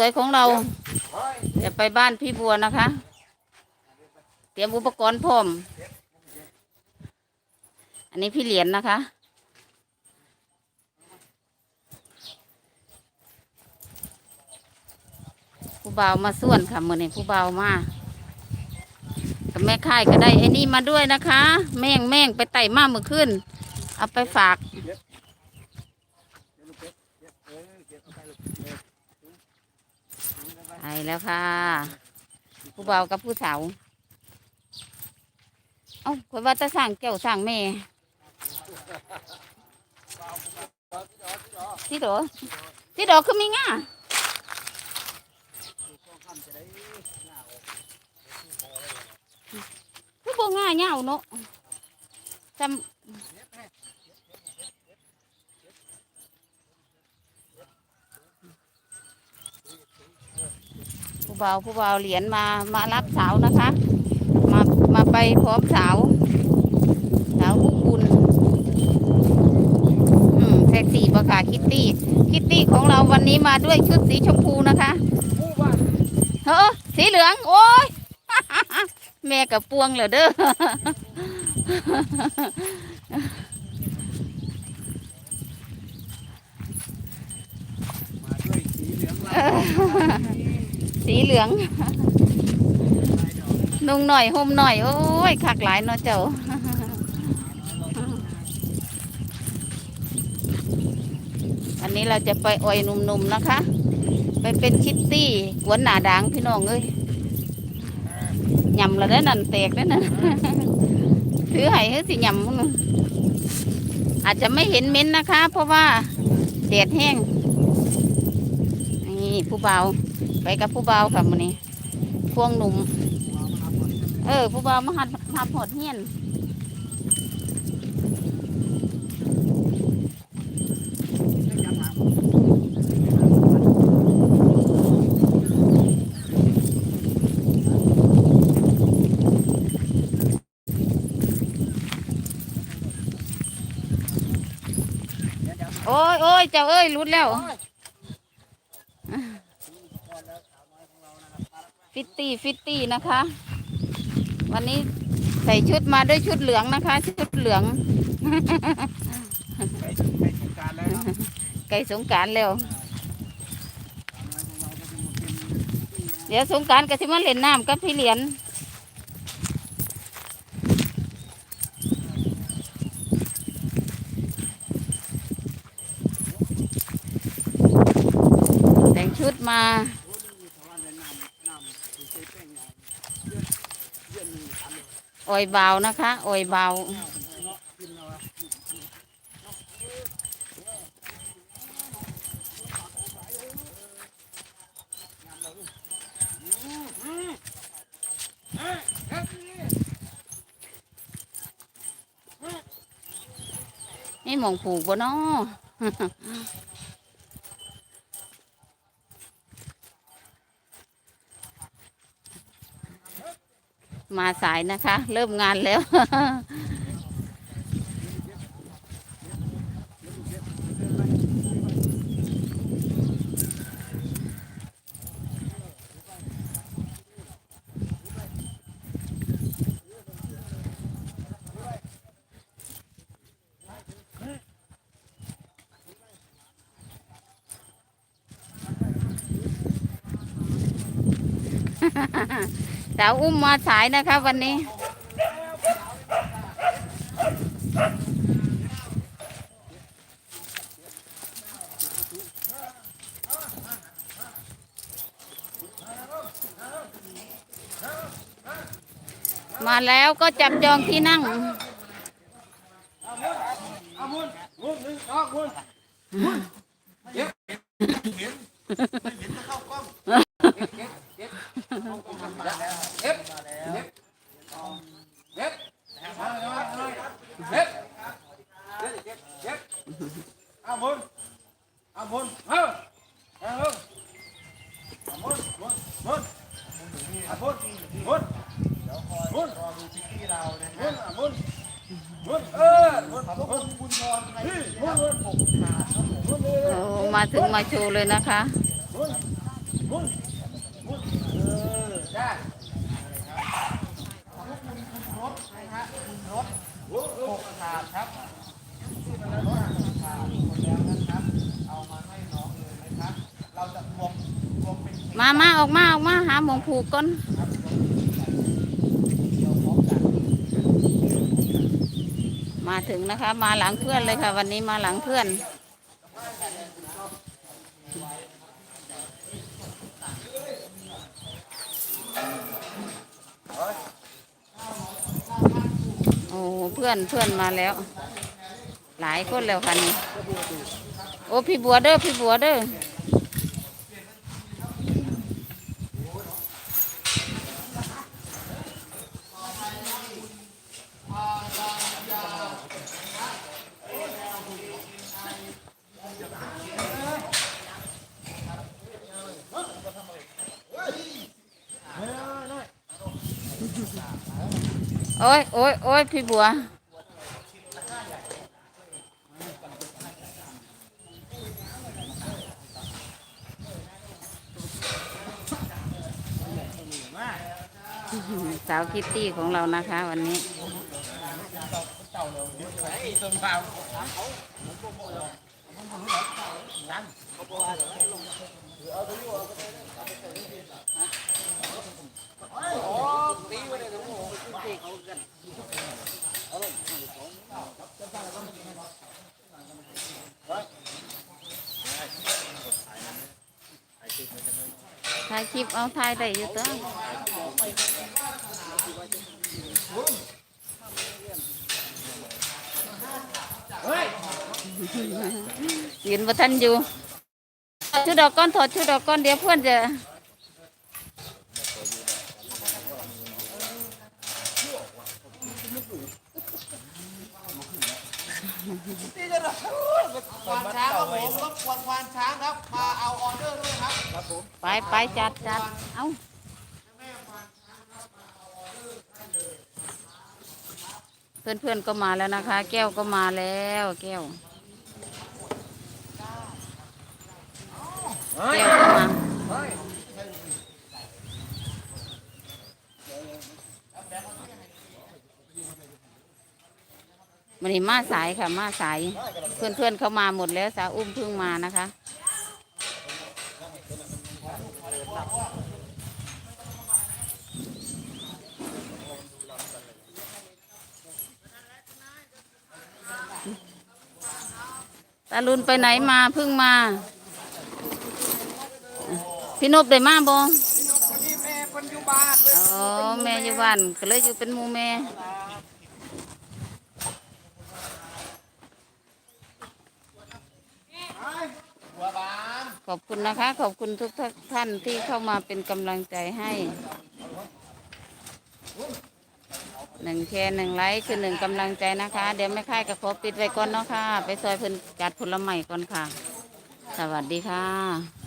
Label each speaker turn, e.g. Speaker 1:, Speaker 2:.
Speaker 1: สวยของเราจะไปบ้านพี่บัวนะคะ เตรียมอุปกรณ์พร้อม อันนี้พี่เหรียญนะคะ ผู้เบามาส่วนค่ะมื่อนี้ผู้เบามากับแม่ค่ายก็ได้ไอ้นี่มาด้วยนะคะ แม่งแม่งไปไต่มาเมื่อคืนเอาไปฝาก ไป แล้วค่ะ ผู้เบ่ากับผู้สาวเอ้าคนว่าจะสั่งแก้วสั่งแม่สิโดสิโดคือมีง่าคือบ่ง่าเงาเนาะจำ ผู้บ่าวผู้บาวเหรียญมามารับสาวนะคะ มามาไปพร้อมสาวสาวบุ้งบุญอืมแท็กซี่ปะค่ะคิตตี้ คิตตี้ของเราวันนี้มาด้วยชุดสีชมพูนะคะเฮ้อสีเหลือง โอ้ยแม่กับปวงเหรอเด้อ
Speaker 2: มาด้วยสีเหลืองลา
Speaker 1: สีเหลือง นุ่งหน่อยห่มหน่อย โอ้ยคักหลายเนาะเจ้าอันนี้เราจะไปอ่อยหนุ่มๆนะคะ ไปเป็นคิตตี้กวนหนาด่างพี่น้องเอ้ยยำแล้วได้นั่นแตกแล้นั่นถือไห้เฮ้ยสิยำมึงอาจจะไม่เห็นเม้นนะคะ เพราะว่าแดดแห้ง นี่ผู้เบา ไปกับผู้เบาวค่ะมันนี้พวงหนุ่ม เออ ผู้เบาวมาหัดหับหอดเฮียนโอ้ยโอ้ยเจ้าเอ้ยรุดแล้ว ฟิตตี้ฟิตตี้นะคะ วันนี้ใส่ชุดมาด้วยชุดเหลืองนะคะ ชุดเหลือง
Speaker 2: ไปไปสงกรารแล้วเนาะ
Speaker 1: ไก่สงกรารแล้ว
Speaker 2: ทำไมของเราก็จะมาเป็น
Speaker 1: เดี๋ยวสงกรารก็สิมาเล่นน้ำกับพี่เหรียญแต่งชุดมา
Speaker 2: เพราะว่าในน้ำน้ำสีใส่แป้งอย่างเยื่อเยื่อหนึ่งอันเลย
Speaker 1: อ่อยเบานะคะอ่อยเบา
Speaker 2: เนาะกินเอาอะ
Speaker 1: นี่หมองผูกบ่เนาะ มาสายนะคะ เริ่มงานแล้ว สาวอุ้มมาสายนะคะวันนี้ มาแล้วก็จับจองที่นั่ง
Speaker 2: เอามุนมุนหนึ่งสองมุนมุนเก็บเห็นเห็นไม่เห็นจะเข้ากล้องเก็บเก็บเก็บเข้ากล้องมาแล้วเก็บเก็บเก็บเอาเลยเอาเลยเก็บเก็บเก็บเก็บเอามุน เอามุนเฮ้ยเอามุนเอามุนมุนมุนเอามุนมุนมุนมุนเอามุนมุนเออมุนมุนบุญพรนี่มุนมุนมุนมุนเลย
Speaker 1: โอ้มาถึงมาโชว์เลยนะคะ
Speaker 2: มุนมุนมุนเออได้รถนะฮะรถหกถาดครับรถถาดหมดแล้วนะครับ เอามาให้น้องเลยนะครับ เราจะรวมรว มา
Speaker 1: มาออกมาออกมาหาหมองผูกก่อน
Speaker 2: มา
Speaker 1: ถึงนะคะ มาหลังเพื่อนเลยค่ะ วันนี้มาหลังเพื่อน โอ้เพื่อนเพื่อนมาแล้ว หลายคนแล้วค่ะนี่โอ้พี่บัวเด้อพี่บัวเด้อ โอ้ยโอ้ยโอ้ยพี่บัว สาวคิตตี้ของเรานะคะ วันนี้ ถ่ายคลิปเอาถ่ายได้อยู่ตัว
Speaker 2: เฮ้ย
Speaker 1: ยืนบ่ทันอยู่ถอดชุดดอกก้อนถอดชุดดอกก้อนเดี๋ยวเพื่อนจะ
Speaker 2: นี่จะรควานช้างครับผมรบกวนควานช้างครับ มาเอาออเดอร์ด้วยครับครับผม
Speaker 1: ไปไปจัดจัดเอาเพื่อนเพื่อนๆก็มาแล้วนะคะ แก้วก็มาแล้วแก้ว
Speaker 2: เฮ้ย
Speaker 1: แก้วก็มา
Speaker 2: เฮ้ย
Speaker 1: มันนี่มาสายค่ะ มาสาย เพื่อนเพื่อนๆเขามาหมดแล้วสาวอุ้มเพิ่งมานะคะ ตาลุนไปไหนมาเพิ่งมา พี่นบได้มาบ่
Speaker 2: นี่แม่ปัจจุบันเลย
Speaker 1: อ๋อแม่อยู่บ้านก็เลยอยู่เป็นหมูแม่
Speaker 2: หัวบาน
Speaker 1: ขอบคุณนะคะ ขอบคุณทุกท่านที่เข้ามาเป็นกำลังใจให้หนึ่งแชร์หนึ่งไลค์คือหนึ่งกำลังใจนะคะ เดี๋ยวไม่ค่ายกับขอปิดไว้ก่อนเนาะค่ะ ไปซอยเพิ่นจัดผลไม้ก่อนค่ะ สวัสดีค่ะ